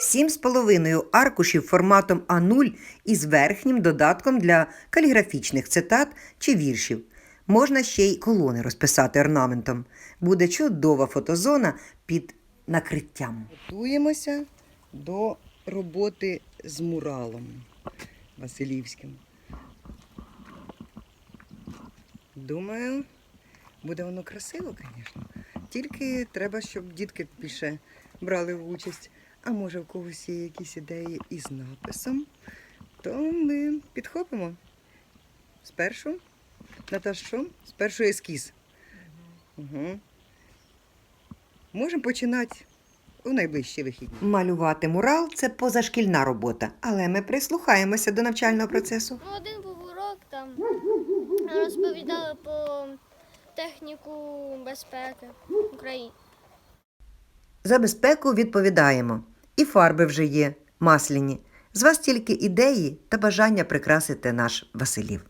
Сім з половиною аркушів форматом А0 із верхнім додатком для каліграфічних цитат чи віршів. Можна ще й колони розписати орнаментом. Буде чудова фотозона під накриттям. Готуємося до роботи з муралом Василівським. Думаю, буде воно красиво, звісно. Тільки треба, щоб дітки більше брали участь. А може, в когось є якісь ідеї із написом, то ми підхопимо. Спершу, Наташ, що? Спершу ескіз. Угу. Можемо починати у найближчі вихідні. Малювати мурал це позашкільна робота, але ми прислухаємося до навчального процесу. Ну, один був урок, там розповідали про техніку безпеки України. За безпеку відповідаємо. І фарби вже є, масляні. З вас тільки ідеї та бажання прикрасити наш Василів.